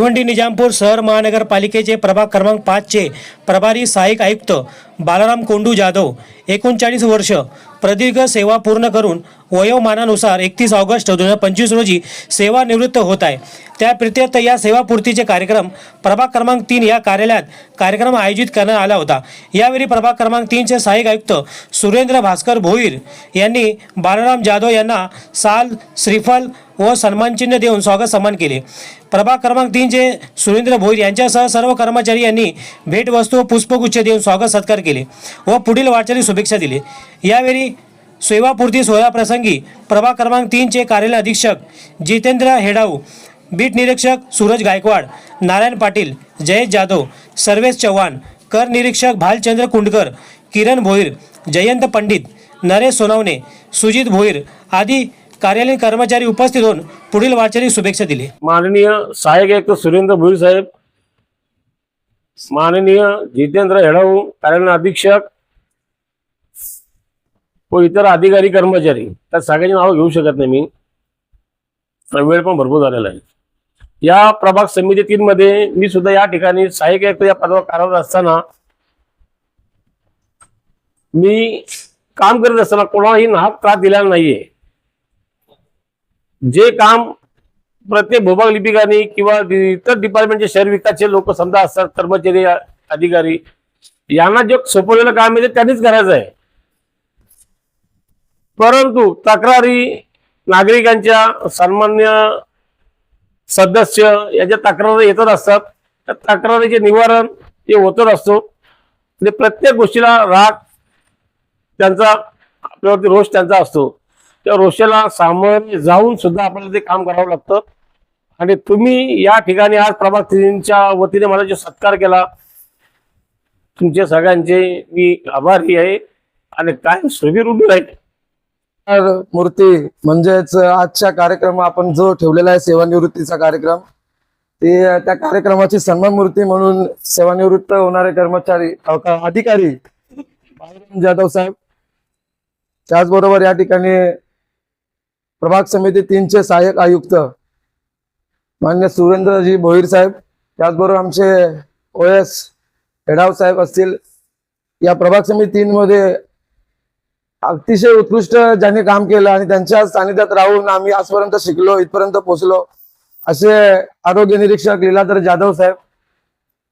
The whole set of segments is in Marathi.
भिवंडी निजामपूर शहर महानगरपालिकेचे प्रभाग क्रमांक पाचचे प्रभारी सहाय्यक आयुक्त बालाराम कोंडू जाधव एकोणचाळीस वर्ष प्रदीर्घ सेवा पूर्ण करून वयोमानानुसार एकतीस ऑगस्ट दोन हजार पंचवीस रोजी सेवानिवृत्त होत आहे. त्या प्रित्यर्थ या सेवापूर्तीचे कार्यक्रम प्रभाग क्रमांक तीन या कार्यालयात कार्यक्रम आयोजित करण्यात आला होता. यावेळी प्रभाग क्रमांक तीनचे सहाय्यक आयुक्त सुरेंद्र भास्कर भोईर यांनी बालाराम जाधव यांना साल श्रीफल व सन्मानचिन्ह देऊन स्वागत सन्मान केले. प्रभाग क्रमांक तीनचे सुरेंद्र भोईर यांच्यासह सर्व कर्मचारी यांनी भेटवस्तू व पुष्पगुच्छ देऊन स्वागत सत्कार केले. केले व पुढील वाटचाली शुभेच्छा दिली. यावेळी सेवापूर्ती सोहळ्याप्रसंगी प्रभाग क्रमांक तीनचे कार्यालय अधीक्षक जितेंद्र हेडाऊ बीट निरीक्षक सूरज गायकवाड नारायण पाटील जयेश जाधव सर्वेश चव्हाण कर निरीक्षक भालचंद्र कुंडकर किरण भोईर जयंत पंडित नरेश सोनवणे सुजित भोईर आदी कार्यालयीन कर्मचारी उपस्थित होऊन पुढील वाटचाली शुभेच्छा दिली. माननीय सहाय्यक आयुक्त सुरेंद्र भोईर साहेब माननीय जितेंद्र हेडाऊ कार्यालय अधीक्षक व इतर अधिकारी कर्मचारी त्या सगळ्यांची नावं घेऊ शकत नाही मी. वेळ पण भरपूर झालेला आहे. या प्रभाग समिती तीन मध्ये मी सुद्धा या ठिकाणी सहाय्यक आयुक्त या पदावर कार्यरत असताना मी काम करत असताना कोणालाही नाहक त्रास दिलेला नाहीये. जे काम प्रत्येक भूभाग लिपिकांनी किंवा इतर डिपार्टमेंटचे शहर विकासचे लोक समजा असतात कर्मचारी अधिकारी यांना जे सोपवलेलं काम आहे ते त्यांनीच करायचं आहे. परंतु तक्रारी नागरिकांच्या सन्मान्य सदस्य याच्या तक्रारी येतच असतात त्या तक्रारीचे निवारण हे होतच असतो. म्हणजे प्रत्येक गोष्टीला राग त्यांचा आपल्यावरती रोष त्यांचा असतो. त्या रोषाला सामोरे जाऊन सुद्धा आपल्याला ते काम करावं लागतं. आणि तुम्ही या ठिकाणी आज प्रभागतींच्या वतीने मला जो सत्कार केला तुमच्या सगळ्यांचे मी आभारी आहे. आणि काय सुबीर उभी राहील? तर मूर्ती म्हणजेच आजच्या कार्यक्रम आपण जो ठेवलेला आहे सेवानिवृत्तीचा कार्यक्रम ते त्या कार्यक्रमाची सन्मान मूर्ती म्हणून सेवानिवृत्त होणारे कर्मचारी अधिकारी जाधव साहेब त्याचबरोबर या ठिकाणी प्रभाग समिती तीनचे सहाय्यक आयुक्त मान्य सुरेंद्रजी भोईर साहेब त्याचबरोबर आमचे ओ एस हेडाव साहेब असतील. या प्रभाग समिती तीन मध्ये अतिशय उत्कृष्ट ज्यांनी काम केलं आणि त्यांच्या सानिध्यात राहून आम्ही आजपर्यंत शिकलो इथपर्यंत पोहोचलो. असे आरोग्य निरीक्षक लीलाधर जाधव साहेब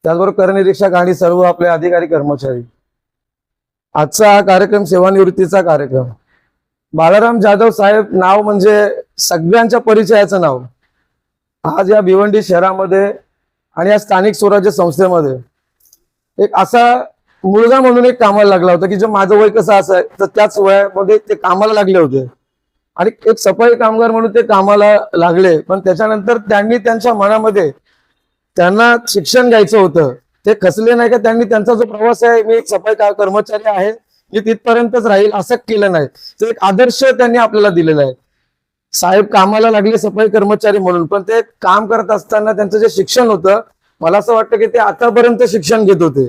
त्याचबरोबर करनिरीक्षक आणि सर्व आपले अधिकारी कर्मचारी. आजचा हा कार्यक्रम सेवानिवृत्तीचा कार्यक्रम. बाळाराम जाधव साहेब नाव म्हणजे सगळ्यांच्या परिचयाचं नाव. आज या भिवंडी शहरामध्ये आणि या स्थानिक स्वराज्य संस्थेमध्ये एक असा मुलगा म्हणून एक कामाला लागला होता की जो माझं वय कसं असं तर त्याच वयामध्ये ते कामाला लागले होते. आणि एक सफाई कामगार म्हणून ते कामाला लागले पण त्याच्यानंतर त्यांनी त्यांच्या मनामध्ये त्यांना शिक्षण घ्यायचं होतं. ते खचले नाही का? त्यांनी त्यांचा जो प्रवास आहे मी एक सफाई का- कर्मचारी आहे मी तिथपर्यंतच राहील असं केलं नाही. तर एक आदर्श त्यांनी आपल्याला दिलेला आहे. साहेब कामाला लागले सफाई कर्मचारी म्हणून पण ते काम करत असताना त्यांचं जे शिक्षण होतं मला असं वाटतं की ते आतापर्यंत शिक्षण घेत होते.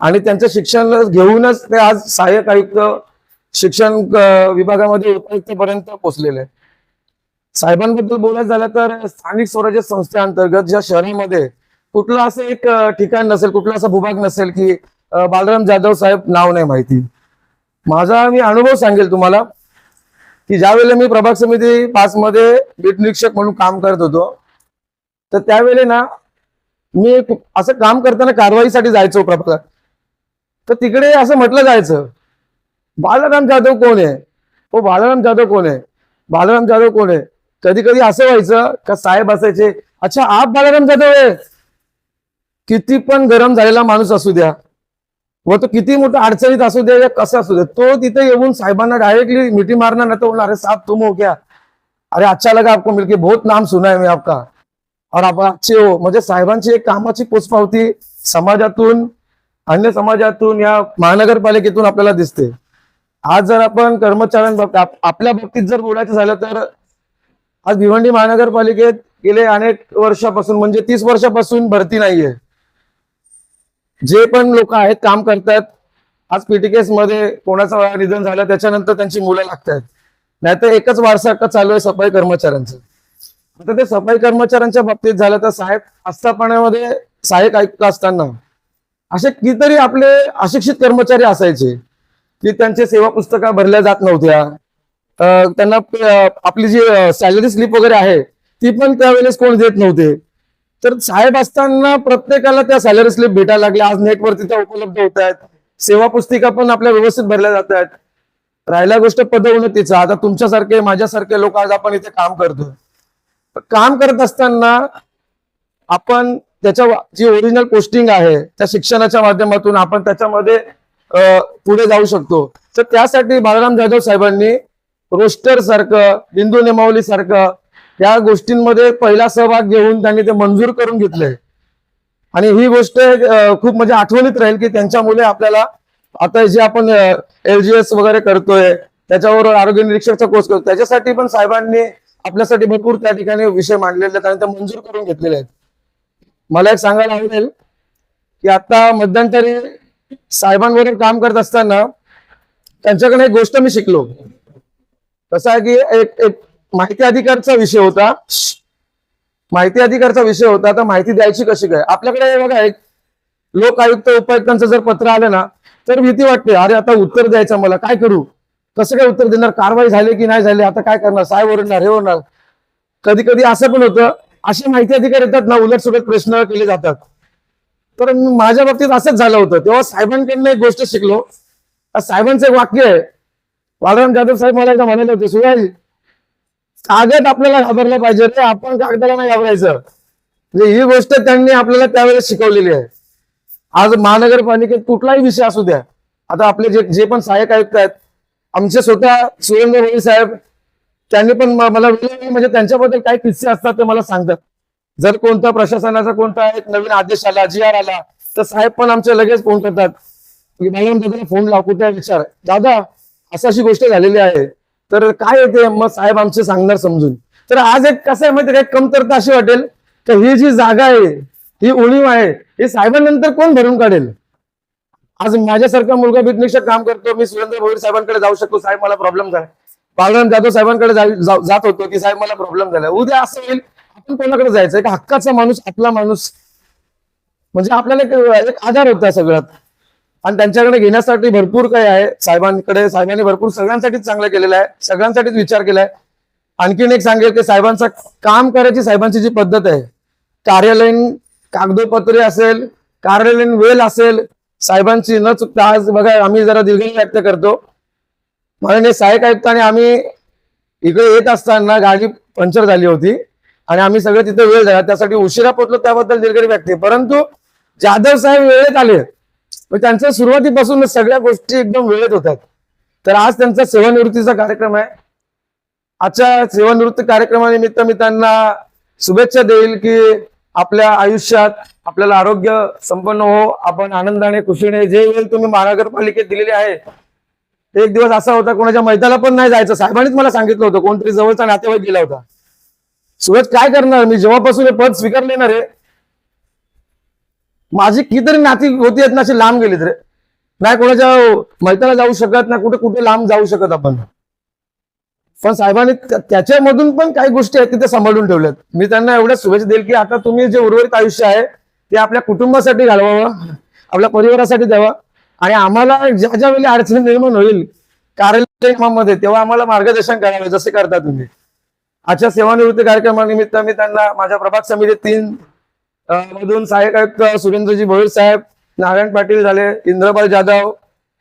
आणि त्यांचं शिक्षण घेऊनच ते आज सहाय्यक आयुक्त शिक्षण विभागामध्ये उपायुक्तपर्यंत पोहोचलेले. साहेबांबद्दल बोलायचं झालं तर स्थानिक स्वराज्य संस्थेअंतर्गत ज्या शहरामध्ये कुठलं असं एक ठिकाण नसेल कुठला असा भूभाग नसेल की बालराम जाधव साहेब नाव नाही माहिती. माझा मी अनुभव सांगेल तुम्हाला. की ज्यावेळेला मी प्रभाग समिती पाच मध्ये बीट निरीक्षक म्हणून काम करत होतो तर त्यावेळेला ना मी असं काम करताना कारवाईसाठी जायचो प्रभागात तर तिकडे असं म्हटलं जायचं बालाराम जाधव कोण आहे? हो बालाराम जाधव कोण आहे? बालाराम जाधव कोण आहे? कधी कधी असं व्हायचं का साहेब असायचे अच्छा आप बालाराम जाधव आहे. किती पण गरम झालेला माणूस असू द्या व तो किती मोठा अडचणीत असू द्या या कसं असू द्या तो तिथे येऊन साहेबांना डायरेक्टली मिठी मारणार ना तो बोलणार, अरे साहब तुम हो क्या? अरे अच्छा लगा आपको मिलके बहुत नाम सुना है मी आपका. और आप अच्छे हो. म्हणजे साहेबांची एक कामाची पोचपावती समाजातून अन्य समाजातून या महानगरपालिकेतून आपल्याला दिसते. आज जर आपण कर्मचाऱ्यांबाबतीत आपल्या बाबतीत जर बोलायचं झालं तर आज भिवंडी महानगरपालिकेत गेले अनेक वर्षापासून म्हणजे तीस वर्षापासून भरती नाहीये. जे पण लोक आहेत काम करतात आज पीटीकेस मध्ये कोणाचं निधन झालं त्याच्यानंतर त्यांची मुलं लागतात नाहीतर एकच वारसा चालू आहे सफाई कर्मचाऱ्यांचं. आता ते सफाई कर्मचाऱ्यांच्या बाबतीत झालं तर साहेब आस्थापनामध्ये सहाय्यक आयुक्त असताना असे कितीतरी आपले अशिक्षित कर्मचारी असायचे की त्यांचे सेवा पुस्तका भरल्या जात नव्हत्या. त्यांना आपली जी सॅलरी स्लिप वगैरे आहे ती पण त्यावेळेस कोण देत नव्हते. तर साहेब असताना प्रत्येकाला त्या सॅलरी स्लिप भेटायला लागल्या. आज नेटवरती त्या उपलब्ध होत आहेत. सेवा पुस्तिका पण आपल्या व्यवस्थित भरल्या जात आहेत. राहिल्या गोष्ट पदोन्नतीचा. आता तुमच्यासारखे माझ्यासारखे लोक आज आपण इथे काम करतो काम करत असताना आपण त्याच्या जी ओरिजिनल पोस्टिंग आहे त्या शिक्षणाच्या माध्यमातून आपण त्याच्यामध्ये पुढे जाऊ शकतो. तर त्यासाठी बाळाराम जाधव साहेबांनी रोस्टर सारखं बिंदू नेमावली सारखं या गोष्टींमध्ये पहिला सहभाग घेऊन त्यांनी ते मंजूर करून घेतले. आणि ही गोष्ट खूप म्हणजे आठवणीत राहील की त्यांच्यामुळे आपल्याला आता जे आपण एलजीएस वगैरे करतोय त्याच्यावर आरोग्य निरीक्षकचा कोर्स करतो त्याच्यासाठी पण साहेबांनी आपल्यासाठी भरपूर त्या ठिकाणी विषय मांडलेले आहेत आणि ते मंजूर करून घेतलेले आहेत. मला एक सांगायला आवडेल की आता मध्यंतरी साहेबांबरोबर काम करत असताना त्यांच्याकडे एक गोष्ट मी शिकलो. कसं आहे की एक एक माहिती अधिकारचा विषय होता. माहिती अधिकारचा विषय होता. तर माहिती द्यायची कशी काय? आपल्याकडे बघा एक लोक आयुक्त उपायुक्तांचं जर पत्र आलं ना तर भीती वाटते. अरे आता उत्तर द्यायचं मला काय करू? कसं काय उत्तर देणार? कारवाई झाली की नाही झाली? आता काय करणार? साहेब ओरडणार हे ओरडणार. कधी कधी असं पण होतं अशी माहिती अधिकार येतात ना उलट सुलट प्रश्न केले जातात. तर माझ्या बाबतीत असंच झालं होतं. तेव्हा साहेबांकडनं एक गोष्ट शिकलो. साहेबांचं एक वाक्य आहे. बाळराम जाधव साहेब मला एकदा म्हणाले होते सुयाजी कागद आपल्याला घाबरला पाहिजे रे. आपण कागदाला नाही घाबरायचं. म्हणजे ही गोष्ट त्यांनी आपल्याला त्यावेळेस शिकवलेली आहे. आज महानगरपालिकेत कुठलाही विषय असू द्या. आता आपले जे जे पण सहाय्यक आयुक्त आहेत आमचे स्वतः सुरेंद्र मोदी साहेब त्यांनी पण मला म्हणजे त्यांच्याबद्दल काही किस्से असतात ते मला सांगतात. जर कोणता प्रशासनाचा कोणता एक नवीन आदेश आला जी आर आला तर साहेब पण आमच्या लगेच फोन करतात. की मॅडम फोन लाव कुठे विचार. दादा असं अशी गोष्ट झालेली आहे. तर काय येते? मग साहेब आमचे सांगणार समजून. तर आज एक कसं आहे माहिती काय कमतरता अशी वाटेल तर ही जी जागा आहे ही उणीव आहे हे साहेबांनंतर कोण भरून काढेल? आज माझ्यासारखा मुलगा बिजनेसच्या काम करतो मी सुरेंद्र भोईर साहेबांकडे जाऊ शकतो. साहेब मला प्रॉब्लेम झाला. बाळराम जाधव साहेबांकडे जात होतो. की साहेब मला प्रॉब्लेम झाला. उद्या असं होईल आपण कोणाकडे जायचं? एक हक्काचा माणूस आपला माणूस. म्हणजे आपल्याला एक- एक आधार होता सगळ्यात. आणि त्यांच्याकडे घेण्यासाठी भरपूर काही आहे. साहेबांकडे साहेबांनी भरपूर सगळ्यांसाठीच चांगलं केलेलं आहे. सगळ्यांसाठीच विचार केलाय. आणखीन एक सांगेल की साहेबांचा काम करायची साहेबांची जी पद्धत आहे. कार्यालयीन कागदोपत्रे असेल कार्यालयीन वेल असेल साहेबांची न चुकता आज बघा आम्ही जरा दीर्घ व्यक्त करतो. माननीय सहाय्यक आयुक्तांनी आम्ही इकडे येत असताना गाडी पंक्चर झाली होती. आणि आम्ही सगळे तिथे वेळ झाला. त्यासाठी उशिरा पोहोचलो त्याबद्दल दिलगिरी व्यक्त आहे. परंतु जाधव साहेब वेळेत आले. त्यांच्या सुरुवातीपासून सगळ्या गोष्टी एकदम वेळेत होतात. तर आज त्यांचा सेवानिवृत्तीचा कार्यक्रम आहे. आजच्या सेवानिवृत्ती कार्यक्रमानिमित्त मी त्यांना शुभेच्छा देईल की आपल्या आयुष्यात आपल्याला आरोग्य संपन्न हो आपण आनंदाने खुशीने जे वेळ तुम्ही महानगरपालिकेत दिलेले आहे ते एक दिवस असा होता कोणाच्या मैदानाला पण नाही जायचं. साहेबांनीच मला सांगितलं होतं कोणतरी जवळचा नातेवाईक गेला होता. सुरज काय करणार? मी जेव्हापासून हे पद स्वीकारले ना रे माझी कितीतरी नाती होती आहेत ना अशी लांब गेलीत रे नाही कोणाच्या मैताला जाऊ शकत ना कुठे कुठे लांब जाऊ शकत आपण. पण साहेबांनी त्याच्यामधून पण काही गोष्टी आहेत तिथे सांभाळून ठेवल्यात. मी त्यांना एवढ्या शुभेच्छा देईल की आता तुम्ही जे उर्वरित आयुष्य आहे ते आपल्या कुटुंबासाठी घालवावं आपल्या परिवारासाठी द्यावं. आणि आम्हाला ज्या ज्या वेळी अडचणी निर्माण होईल कार्यालयामध्ये तेव्हा आम्हाला मार्गदर्शन करावे जसे करता तुम्ही. आजच्या सेवानिवृत्ती कार्यक्रमानिमित्त मी त्यांना माझ्या प्रभाग समिती तीन मधून सहाय्यक आयुक्त सुरेंद्रजी भोईर साहेब नारायण पाटील झाले इंद्रपाल जाधव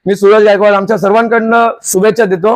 मी सूरज गायकवाड आमच्या सर्वांकडनं शुभेच्छा देतो.